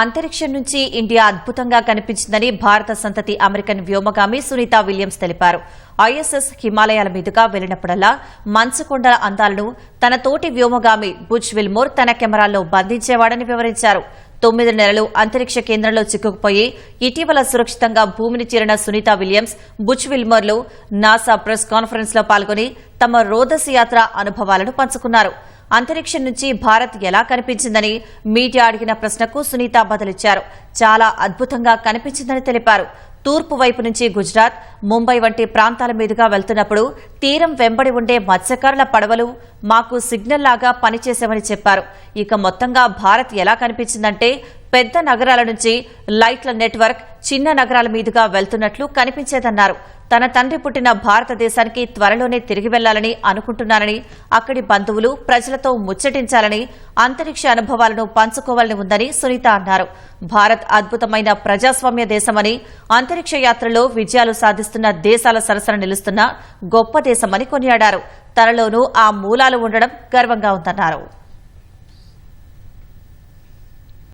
అంతరిక్షం నుంచి ఇండియా అద్భుతంగా కనిపించిందని భారత సంతతి అమెరికన్ వ్యోమగామి సునీత విలియమ్స్ తెలిపారు. ఐఎస్ఎస్ హిమాలయాల మీదుగా వెళ్ళినప్పుడల్లా మంచుకొండల అందాలను తన తోటి వ్యోమగామి బుజ్ విల్మోర్ తన కెమెరాల్లో బంధించేవాడని వివరించారు. తొమ్మిది నెలలు అంతరిక్ష కేంద్రంలో చిక్కుకుపోయి ఇటీవల సురక్షితంగా భూమిని చేరిన సునీత విలియమ్స్ బుచ్ విల్మర్లు నాసా ప్రెస్ కాన్ఫరెన్స్లో పాల్గొని తమ రోదసి యాత్ర అనుభవాలను పంచుకున్నారు. అంతరిక్షం నుంచి భారత్ ఎలా కనిపించిందని మీడియా అడిగిన ప్రశ్నకు సునీత బదులిచ్చారు. చాలా అద్భుతంగా కనిపించిందని తెలిపారు. తూర్పు వైపు నుంచి గుజరాత్ ముంబై వంటి ప్రాంతాల మీదుగా వెళ్తున్నప్పుడు తీరం వెంబడి ఉండే మత్స్యకారుల పడవలు మాకు సిగ్నల్ లాగా పనిచేశామని చెప్పారు. ఇక మొత్తంగా భారత్ ఎలా కనిపించిందంటే పెద్ద నగరాల నుంచి లైట్ల నెట్వర్క్ చిన్న నగరాల మీదుగా వెళ్తున్నట్లు కనిపించేదన్నారు. తన తండ్రి పుట్టిన భారతదేశానికి త్వరలోనే తిరిగి వెళ్ళాలని అనుకుంటున్నానని అక్కడి బంధువులు ప్రజలతో ముచ్చటించాలని అంతరిక్ష అనుభవాలను పంచుకోవాలని ఉందని సునీత అన్నారు. భారత్ అద్భుతమైన ప్రజాస్వామ్య దేశమని అంతరిక్ష యాత్రలో విజయాలు సాధిస్తున్న దేశాల సరసన నిలుస్తున్న గొప్ప దేశమని కొనియాడారు. తనలోనూ ఆ మూలాలు ఉండడం గర్వంగా ఉందన్నారు.